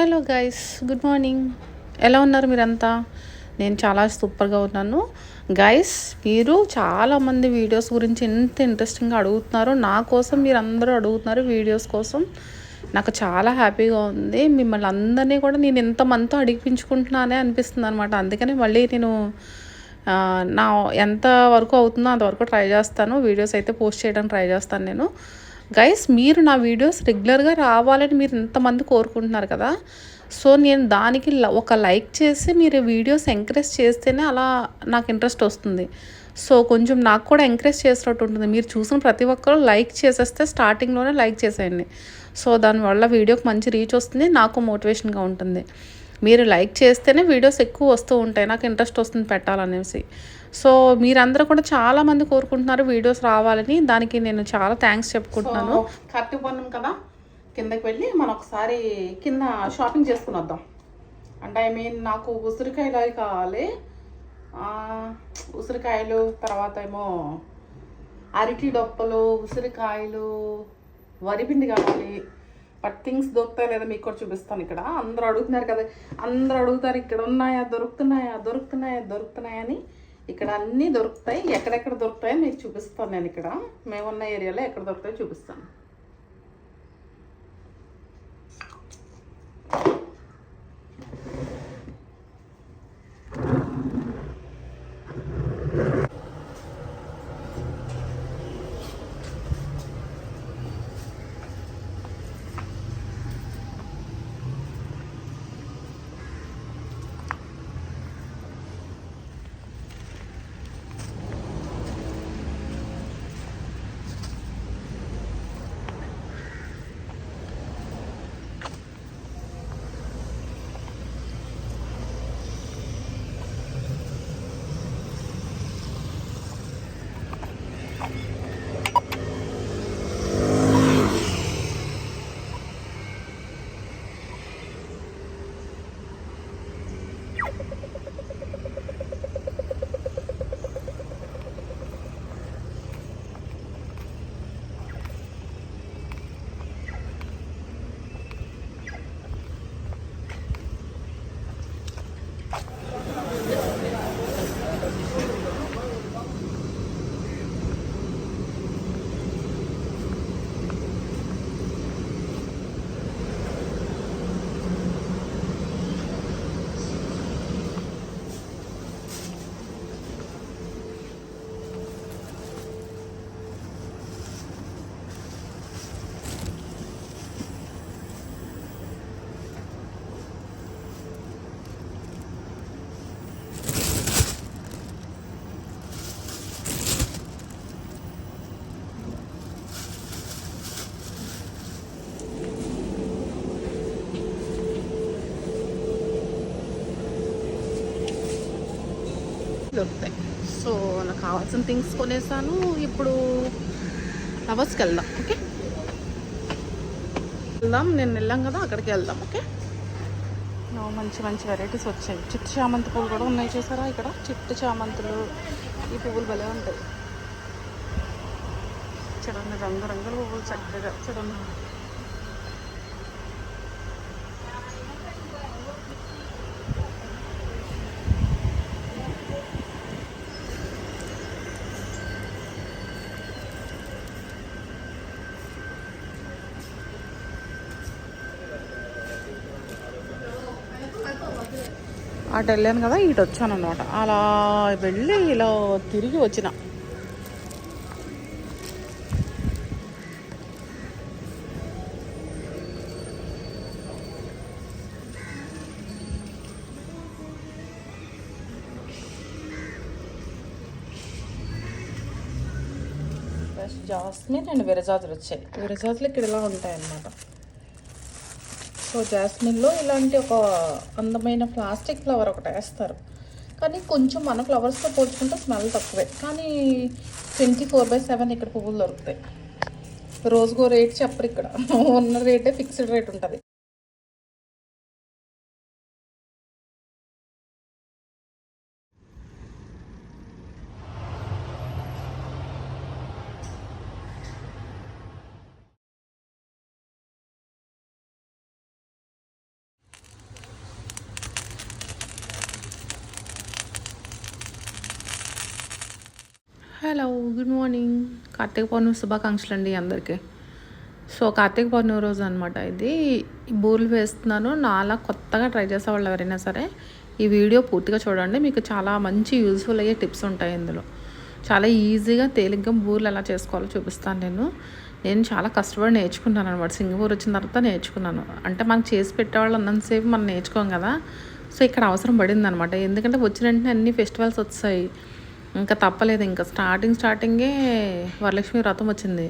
Hello guys good morning. ఎలా ఉన్నారు మీరంతా? నేను చాలా సూపర్గా ఉన్నాను. గైస్ మీరు చాలామంది వీడియోస్ గురించి ఎంత ఇంట్రెస్టింగ్గా అడుగుతున్నారు. నా కోసం మీరు అందరూ అడుగుతున్నారు వీడియోస్ కోసం. నాకు చాలా హ్యాపీగా ఉంది. మిమ్మల్ని అందరినీ కూడా నేను ఎంతమందితో అడిగిపించుకుంటున్నానే అనిపిస్తుంది అనమాట అందుకని మళ్ళీ నేను నా ఎంత వరకు అవుతుందో అంతవరకు ట్రై చేస్తాను. వీడియోస్ అయితే పోస్ట్ చేయడానికి ట్రై చేస్తాను నేను. గైస్ మీరు నా వీడియోస్ రెగ్యులర్గా రావాలని మీరు ఎంతమంది కోరుకుంటున్నారు కదా. సో నేను దానికి ల- ఒక లైక్ చేసి మీరు వీడియోస్ ఎంకరేజ్ చేస్తేనే అలా నాకు ఇంట్రెస్ట్ వస్తుంది. సో కొంచెం నాకు కూడా ఎంకరేజ్ చేసినట్టు ఉంటుంది. మీరు చూసిన ప్రతి ఒక్కరు లైక్ చేసేస్తే స్టార్టింగ్లోనే లైక్ చేసేయండి. సో దానివల్ల వీడియోకి మంచి రీచ్ వస్తుంది నాకు మోటివేషన్గా ఉంటుంది. మీరు లైక్ చేస్తేనే వీడియోస్ ఎక్కువ వస్తూ ఉంటాయి. నాకు ఇంట్రెస్ట్ వస్తుంది పెట్టాలనేసి. సో మీరందరూ కూడా చాలా మంది కోరుకుంటున్నారు వీడియోస్ రావాలని. దానికి నేను చాలా థ్యాంక్స్ చెప్పుకుంటున్నాను. కార్తీక పౌర్ణం కదా? కిందకి వెళ్ళి మనం ఒకసారి కింద షాపింగ్ చేసుకుని వద్దాం. అంటే ఐ మీన్ నాకు ఉసిరికాయలు అవి కావాలి. ఉసిరికాయలు తర్వాత ఏమో అరటి డొప్పలు ఉసిరికాయలు వరిపిండి కావాలి. బట్ థింగ్స్ దొరుకుతాయి లేదా మీకు కూడా చూపిస్తాను ఇక్కడ. అందరూ అడుగుతున్నారు కదా. అందరూ అడుగుతారు ఇక్కడ ఉన్నాయా? దొరుకుతున్నాయా? దొరుకుతున్నాయా? దొరుకుతున్నాయా? అని. ఇక్కడ అన్నీ దొరుకుతాయి. ఎక్కడెక్కడ దొరుకుతాయో మీకు చూపిస్తాను నేను ఇక్కడ. మేమున్న ఏరియాలో ఎక్కడ దొరుకుతాయో చూపిస్తాను. దొరుకుతాయి. సో నాకు కావాల్సిన థింగ్స్ కొనేసాను. ఇప్పుడు లవర్స్కి వెళ్దాం ఓకే? వెళ్దాం నేను వెళ్ళాం కదా అక్కడికి వెళ్దాం ఓకే? మంచి మంచి వెరైటీస్ వచ్చాయి. చిట్టు చామంతి పువ్వులు కూడా ఉన్నాయి చూసారా ఇక్కడ? చిట్టు చామంతులు ఈ పువ్వులు భలే ఉంటాయి. చూడండి రంగురంగుల పువ్వులు చక్కగా చూడండి. అటు వెళ్ళాను కదా ఇటు వచ్చాను అనమాట అలా వెళ్ళి ఇలా తిరిగి వచ్చిన. ఫస్ట్ జాస్మిన్ అండ్ విరజాజులు వచ్చాయి. విరజాజులు ఇక్కడ ఇలా ఉంటాయి అన్నమాట సో జాస్మిన్లో ఇలాంటి ఒక అందమైన ప్లాస్టిక్ ఫ్లవర్ ఒకటి వేస్తారు. కానీ కొంచెం మన ఫ్లవర్స్తో పోల్చుకుంటే స్మెల్ తక్కువే. కానీ ట్వంటీ ఫోర్ బై సెవెన్ ఇక్కడ పువ్వులు దొరుకుతాయి. రోజుకో రేట్ చెప్పరు ఇక్కడ. ఉన్న రేటే ఫిక్స్డ్ రేట్ ఉంటుంది. Hello good morning Karthika Pournami శుభాకాంక్షలు అండి అందరికీ. సో కార్తీక పౌర్ణమి రోజు అనమాట ఇది. బూర్లు వేస్తున్నాను. నాలా కొత్తగా ట్రై చేసే వాళ్ళు ఎవరైనా సరే ఈ వీడియో పూర్తిగా చూడండి. మీకు చాలా మంచి యూజ్ఫుల్ అయ్యే టిప్స్ ఉంటాయి ఇందులో. చాలా ఈజీగా తేలిగ్గా బూర్లు ఎలా చేసుకోవాలో చూపిస్తాను నేను. నేను చాలా కష్టపడి నేర్చుకున్నాను అనమాట సింగపూర్ వచ్చిన తర్వాత నేర్చుకున్నాను. అంటే మనకు చేసి పెట్టేవాళ్ళు అన్నంతసేపు మనం నేర్చుకోం కదా. సో ఇక్కడ అవసరం పడింది అనమాట ఎందుకంటే వచ్చిన వెంటనే అన్ని ఫెస్టివల్స్ వచ్చాయి. ఇంకా తప్పలేదు ఇంకా స్టార్టింగ్ స్టార్టింగే వరలక్ష్మి వ్రతం వచ్చింది.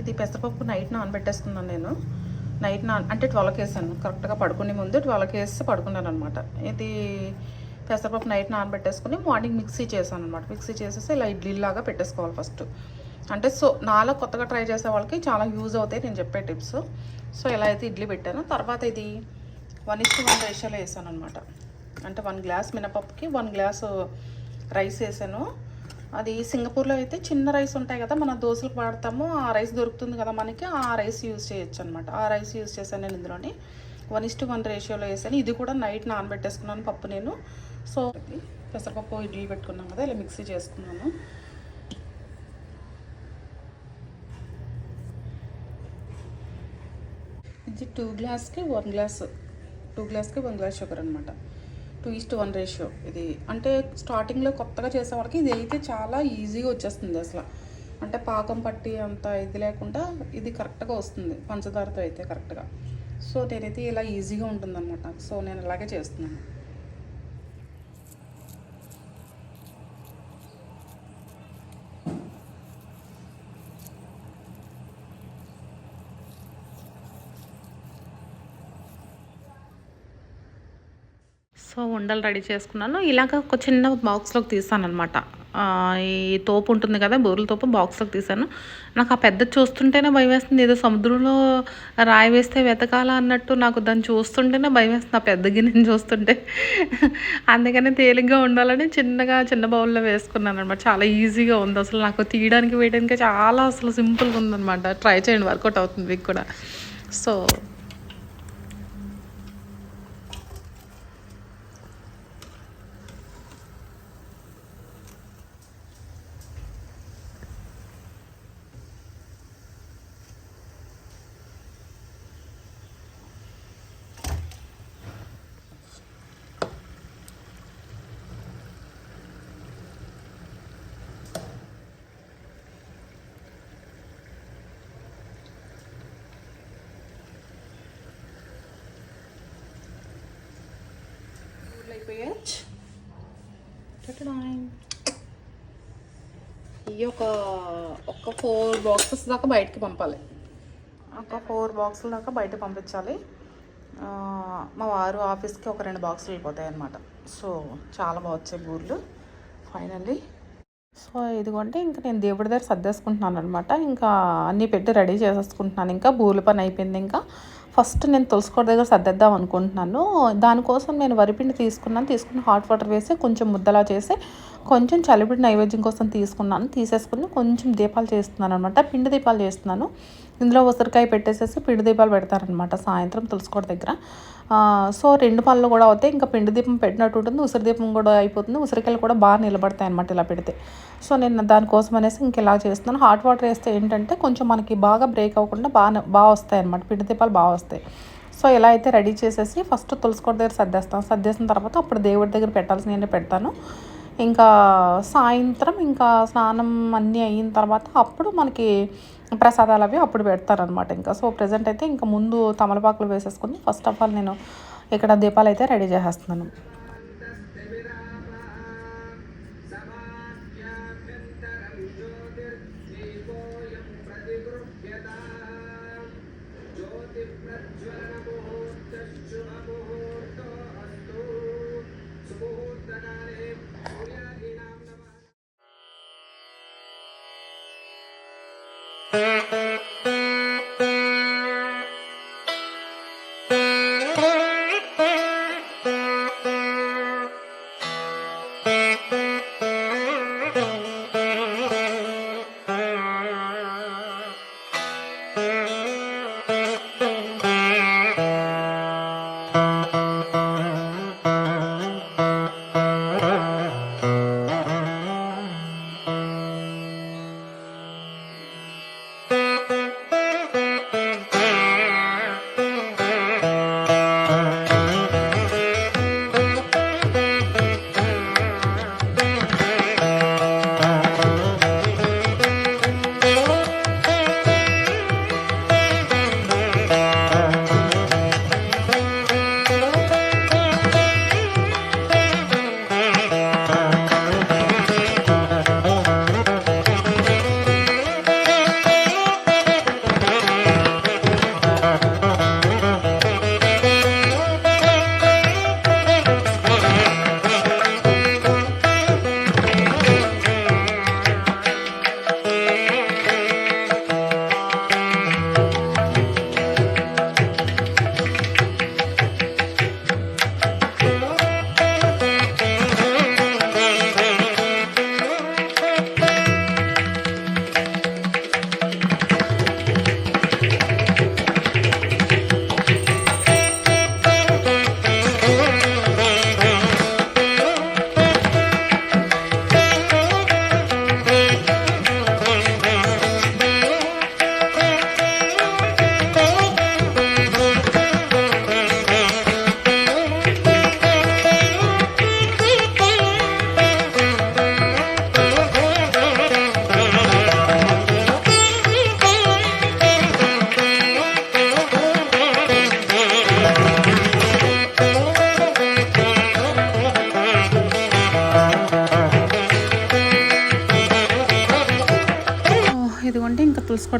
ఇది పెసరపప్పు నైట్ నానబెట్టేసుకున్నాను నేను. నైట్ నాన్ అంటే ట్వెల్వ్కి వేసాను కరెక్ట్గా పడుకునే ముందు ట్వెల్వ్కి వేసి పడుకున్నాను అనమాట ఇది పెసరపప్పు నైట్ నానబెట్టేసుకుని మార్నింగ్ మిక్సీ చేశాను అనమాట మిక్సీ చేసేసి ఇలా ఇడ్లీలాగా పెట్టేసుకోవాలి ఫస్ట్ అంటే సో నాలో కొత్తగా ట్రై చేసే వాళ్ళకి చాలా యూజ్ అవుతాయి నేను చెప్పే టిప్స్. సో ఎలా అయితే ఇడ్లీ పెట్టాను. తర్వాత ఇది వన్ ఇస్ వన్ రేషియోలో వేసాను అనమాట అంటే వన్ గ్లాస్ మినపప్పుకి వన్ గ్లాసు రైస్ వేసాను. అది సింగపూర్లో అయితే చిన్న రైస్ ఉంటాయి కదా మన దోశలకు వాడతాము ఆ రైస్ దొరుకుతుంది కదా మనకి ఆ రైస్ యూజ్ చేయొచ్చు అనమాట ఆ రైస్ యూజ్ చేశాను నేను ఇందులోని. వన్ ఇస్ టు వన్ రేషియోలో వేసాను. ఇది కూడా నైట్ నానబెట్టేసుకున్నాను పప్పు నేను. సో పెసరపప్పు ఇడ్లీ పెట్టుకున్నాం కదా ఇలా మిక్సీ చేసుకున్నాను. ఇది టూ గ్లాస్కి వన్ గ్లాస్ టూ గ్లాస్కి వన్ గ్లాస్ షుగర్ అనమాట two is to one ratio. ఇది అంటే స్టార్టింగ్లో కొత్తగా చేసే వాళ్ళకి ఇది అయితే చాలా ఈజీగా వచ్చేస్తుంది అసలు. అంటే పాకం పట్టి అంత ఇది లేకుండా ఇది కరెక్ట్గా వస్తుంది. పంచదారతో అయితే కరెక్ట్గా. సో నేనైతే ఇలా ఈజీగా ఉంటుందన్నమాట. సో నేను ఇలాగే చేస్తున్నాను. సో ఉండలు రెడీ చేసుకున్నాను. ఇలాగ ఒక చిన్న బాక్స్లోకి తీసాను అనమాట ఈ తోపు ఉంటుంది కదా బూరెల తోపు బాక్స్లోకి తీసాను. నాకు ఆ పెద్ద చూస్తుంటేనే భయం వేస్తుంది. ఏదో సముద్రంలో రాయి వేస్తే వెతకాలా అన్నట్టు నాకు దాన్ని చూస్తుంటేనే భయం వేస్తుంది. ఆ పెద్ద గిన్నెని చూస్తుంటే. అందుకని తేలిగ్గా ఉండాలని చిన్నగా చిన్న బౌల్లో వేసుకున్నాను అనమాట చాలా ఈజీగా ఉంది. అసలు నాకు తీయడానికి వేయడానికి చాలా అసలు సింపుల్గా ఉందన్నమాట. ట్రై చేయండి వర్కౌట్ అవుతుంది మీకు కూడా. సో అయిపోయాయి ఇవి ఒక ఒక ఫోర్ బాక్సెస్ దాకా బయటకి పంపాలి. ఒక ఫోర్ బాక్సుల దాకా బయట పంపించాలి. మా వారు ఆఫీస్కి ఒక రెండు బాక్సులు వెళ్ళిపోతాయి అనమాట సో చాలా బాగా వచ్చాయి బూర్లు ఫైనల్లీ సో ఇదిగోంటే ఇంకా నేను దేవుడి దగ్గర సర్దేసుకుంటున్నాను అనమాట ఇంకా అన్నీ పెట్టి రెడీ చేసేసుకుంటున్నాను. ఇంకా బూర్ల పని అయిపోయింది ఇంకా. ఫస్ట్ నేను తులసికోట దగ్గర సర్దేద్దాం అనుకుంటున్నాను. దానికోసం నేను వరిపిండి తీసుకున్నాను. తీసుకుని హాట్ వాటర్ వేసి కొంచెం ముద్దలా చేసి కొంచెం చలిపిడి నైవేద్యం కోసం తీసుకున్నాను. తీసేసుకుని కొంచెం దీపాలు చేస్తున్నాను అనమాట పిండి దీపాలు చేస్తున్నాను. ఇందులో ఉసిరికాయ పెట్టేసేసి పిండి దీపాలు పెడతారనమాట సాయంత్రం తులసికోట దగ్గర. సో రెండు పనులు కూడా అవుతాయి. ఇంకా పిండి దీపం పెట్టినట్టు ఉంటుంది. ఉసిరి దీపం కూడా అయిపోతుంది. ఉసిరికాయలు కూడా బాగా నిలబడతాయి అనమాట ఇలా పెడితే. సో నేను దానికోసం అనేసి ఇంక ఇలా చేస్తున్నాను. హాట్ వాటర్ వేస్తే ఏంటంటే కొంచెం మనకి బాగా బ్రేక్ అవ్వకుండా బాగా బాగా వస్తాయి అనమాట పిండి దీపాలు బాగా వస్తాయి. సో ఇలా అయితే రెడీ చేసేసి ఫస్ట్ తులసికోట దగ్గర సర్దేస్తాను. సర్దేసిన తర్వాత అప్పుడు దేవుడి దగ్గర పెట్టాల్సిన పెడతాను. ఇంకా సాయంత్రం ఇంకా స్నానం అన్నీ అయిన తర్వాత అప్పుడు మనకి ప్రసాదాలు అవి అప్పుడు పెడతారనమాట ఇంకా. సో ప్రజెంట్ అయితే ఇంకా ముందు తమలపాకులు వేసేసుకుని ఫస్ట్ ఆఫ్ ఆల్ నేను ఇక్కడ దీపాలు అయితే రెడీ చేసేస్తున్నాను.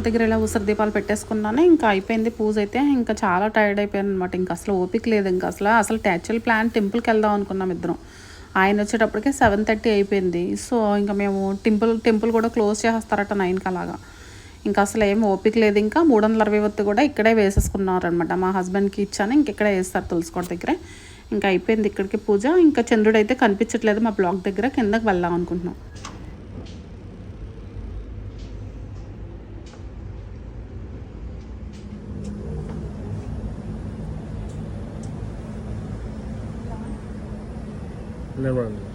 కోట దగ్గర ఇలా ఉసిరి దీపాలు పెట్టేసుకున్నాను. ఇంకా అయిపోయింది పూజ అయితే. ఇంకా చాలా టైర్డ్ అయిపోయాను అనమాట ఇంకా అసలు ఓపిక లేదు. ఇంకా అసలు అసలు యాక్చువల్ ప్లాన్ టెంపుల్కి వెళ్దాం అనుకున్నాం ఇద్దరం. ఆయన వచ్చేటప్పటికే సెవెన్ థర్టీ అయిపోయింది. సో ఇంకా మేము టెంపుల్ టెంపుల్ కూడా క్లోజ్ చేసేస్తారట నైన్కి అలాగా. ఇంకా అసలు ఏం ఓపిక లేదు. ఇంకా మూడు వందల అరవై ఒత్తి కూడా ఇక్కడే వేసేసుకున్నారు అనమాట మా హస్బెండ్కి ఇచ్చాను. ఇంక ఇక్కడే వేస్తారు తులసికోట దగ్గరే. ఇంకా అయిపోయింది ఇక్కడికి పూజ. ఇంకా చంద్రుడు అయితే కనిపించట్లేదు మా బ్లాక్ దగ్గర. కిందకి వెళ్దాం అనుకుంటున్నాం. Never knew.